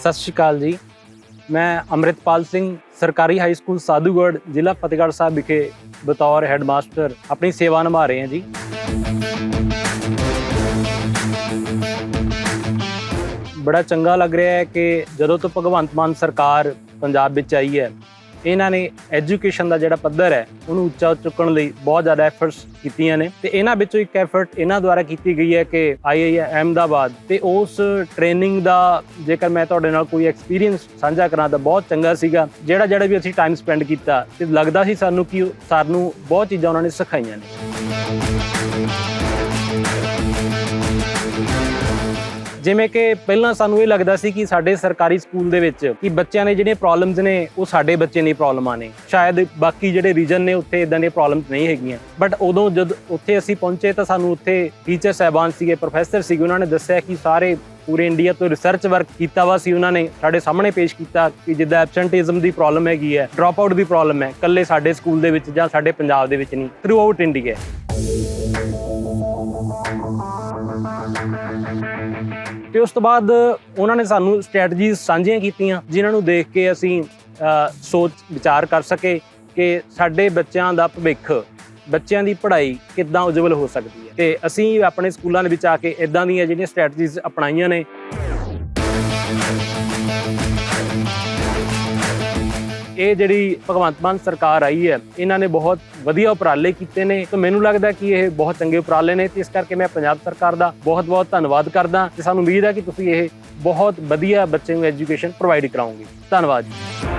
ਸਤਿ ਸ਼੍ਰੀ ਅਕਾਲ ਜੀ। ਮੈਂ ਅੰਮ੍ਰਿਤਪਾਲ ਸਿੰਘ, ਸਰਕਾਰੀ ਹਾਈ ਸਕੂਲ ਸਾਧੂਗੜ੍ਹ, ਜ਼ਿਲ੍ਹਾ ਫਤਿਹਗੜ੍ਹ ਸਾਹਿਬ ਵਿਖੇ ਬਤੌਰ ਹੈੱਡਮਾਸਟਰ ਆਪਣੀ ਸੇਵਾ ਨਿਭਾ ਰਹੇ ਹਾਂ ਜੀ। ਬੜਾ ਚੰਗਾ ਲੱਗ ਰਿਹਾ ਹੈ ਕਿ ਜਦੋਂ ਤੋਂ ਭਗਵੰਤ ਮਾਨ ਸਰਕਾਰ ਪੰਜਾਬ ਵਿੱਚ ਆਈ ਹੈ ਇਹਨਾਂ ਨੇ ਐਜੂਕੇਸ਼ਨ ਦਾ ਜਿਹੜਾ ਪੱਧਰ ਹੈ, ਉਹਨੂੰ ਉੱਚਾ ਚੁੱਕਣ ਲਈ ਬਹੁਤ ਜ਼ਿਆਦਾ ਐਫਰਟਸ ਕੀਤੀਆਂ ਨੇ ਤੇ ਇਹਨਾਂ ਵਿੱਚੋਂ ਇੱਕ ਐਫਰਟ ਇਹਨਾਂ ਦੁਆਰਾ ਕੀਤੀ ਗਈ ਹੈ ਕਿ ਆਈਆਈ ਅਹਿਮਦਾਬਾਦ ਤੇ ਉਸ ਟ੍ਰੇਨਿੰਗ ਦਾ ਜੇਕਰ ਮੈਂ ਤੁਹਾਡੇ ਨਾਲ ਕੋਈ ਐਕਸਪੀਰੀਅੰਸ ਸਾਂਝਾ ਕਰਾਂ ਤਾਂ ਬਹੁਤ ਚੰਗਾ ਸੀਗਾ। ਜਿਹੜਾ ਜਿਹੜਾ ਵੀ ਅਸੀਂ ਟਾਈਮ ਸਪੈਂਡ ਕੀਤਾ ਤੇ ਲੱਗਦਾ ਸੀ ਸਾਨੂੰ ਕਿ ਉਹ- ਸਾਨੂੰ ਬਹੁਤ ਚੀਜ਼ਾਂ ਉਹਨਾਂ ਨੇ ਸਿਖਾਈਆਂ ਨੇ। ਜਿਵੇਂ ਕਿ ਪਹਿਲਾਂ ਸਾਨੂੰ ਇਹ ਲੱਗਦਾ ਸੀ ਕਿ ਸਾਡੇ ਸਰਕਾਰੀ ਸਕੂਲ ਦੇ ਵਿੱਚ ਕਿ ਬੱਚਿਆਂ ਨੇ ਜਿਹੜੀਆਂ ਪ੍ਰੋਬਲਮਸ ਨੇ, ਉਹ ਸਾਡੇ ਬੱਚੇ ਨਹੀਂ ਪ੍ਰੋਬਲਮਾਂ ਨੇ। ਸ਼ਾਇਦ ਬਾਕੀ ਜਿਹੜੇ ਰੀਜਨ ਨੇ, ਉੱਥੇ ਇਦਾਂ ਦੀਆਂ ਪ੍ਰੋਬਲਮਸ ਨਹੀਂ ਹੈਗੀਆਂ। ਬਟ ਉਦੋਂ ਜਦ ਉੱਥੇ ਅਸੀਂ ਪਹੁੰਚੇ ਤਾਂ ਸਾਨੂੰ ਉੱਥੇ ਟੀਚਰ ਸਹਿਬਾਨ ਸੀਗੇ ਪ੍ਰੋਫੈਸਰ ਸੀਗੇ, ਉਹਨਾਂ ਨੇ ਦੱਸਿਆ ਕਿ ਸਾਰੇ ਪੂਰੇ ਇੰਡੀਆ ਤੋਂ ਰਿਸਰਚ ਵਰਕ ਕੀਤਾ ਵਾ ਸੀ ਉਹਨਾਂ ਨੇ। ਸਾਡੇ ਸਾਹਮਣੇ ਪੇਸ਼ ਕੀਤਾ ਕਿ ਜਿੱਦਾਂ ਐਬਸੈਂਟਿਜ਼ਮ ਦੀ ਪ੍ਰੋਬਲਮ ਹੈਗੀ ਹੈ ਡ੍ਰੌਪ ਆਊਟ ਦੀ ਪ੍ਰੋਬਲਮ ਹੈ ਕੱਲੇ ਸਾਡੇ ਸਕੂਲ ਦੇ ਵਿੱਚ ਜਾਂ ਸਾਡੇ ਪੰਜਾਬ ਦੇ ਵਿੱਚ ਨਹੀਂ ਥਰੂ ਆਊਟ ਇੰਡੀਆ ਤੇ ਉਸ ਤੋਂ ਬਾਅਦ ਉਹਨਾਂ ਨੇ ਸਾਨੂੰ ਸਟ੍ਰੈਟਜੀਜ਼ ਸਾਂਝੀਆਂ ਕੀਤੀਆਂ, ਜਿਨ੍ਹਾਂ ਨੂੰ ਦੇਖ ਕੇ ਅਸੀਂ ਸੋਚ ਵਿਚਾਰ ਕਰ ਸਕੇ ਕਿ ਸਾਡੇ ਬੱਚਿਆਂ ਦਾ ਭਵਿੱਖ, ਬੱਚਿਆਂ ਦੀ ਪੜ੍ਹਾਈ ਕਿੱਦਾਂ ਉਜਵਲ ਹੋ ਸਕਦੀ ਹੈ। ਤੇ ਅਸੀਂ ਆਪਣੇ ਸਕੂਲਾਂ ਦੇ ਵਿੱਚ ਆ ਕੇ ਇਦਾਂ ਦੀਆਂ ਜਿਹੜੀਆਂ ਸਟ੍ਰੈਟਜੀਜ਼ ਅਪਣਾਈਆਂ ਨੇ। ਇਹ ਜਿਹੜੀ ਭਗਵੰਤ ਮਾਨ ਸਰਕਾਰ ਆਈ ਹੈ, ਇਹਨਾਂ ਨੇ ਬਹੁਤ ਵਧੀਆ ਉਪਰਾਲੇ ਕੀਤੇ ਨੇ। ਤੇ ਮੈਨੂੰ ਲੱਗਦਾ ਕਿ ਇਹ ਬਹੁਤ ਚੰਗੇ ਉਪਰਾਲੇ ਨੇ, ਤੇ ਇਸ ਕਰਕੇ ਮੈਂ ਪੰਜਾਬ ਸਰਕਾਰ ਦਾ ਬਹੁਤ-ਬਹੁਤ ਧੰਨਵਾਦ ਕਰਦਾ। ਤੇ ਸਾਨੂੰ ਉਮੀਦ ਹੈ ਕਿ ਤੁਸੀਂ ਇਹ ਬਹੁਤ ਵਧੀਆ ਬੱਚੇ ਨੂੰ ਐਜੂਕੇਸ਼ਨ ਪ੍ਰੋਵਾਈਡ ਕਰਾਓਗੇ ਧੰਨਵਾਦ ਜੀ।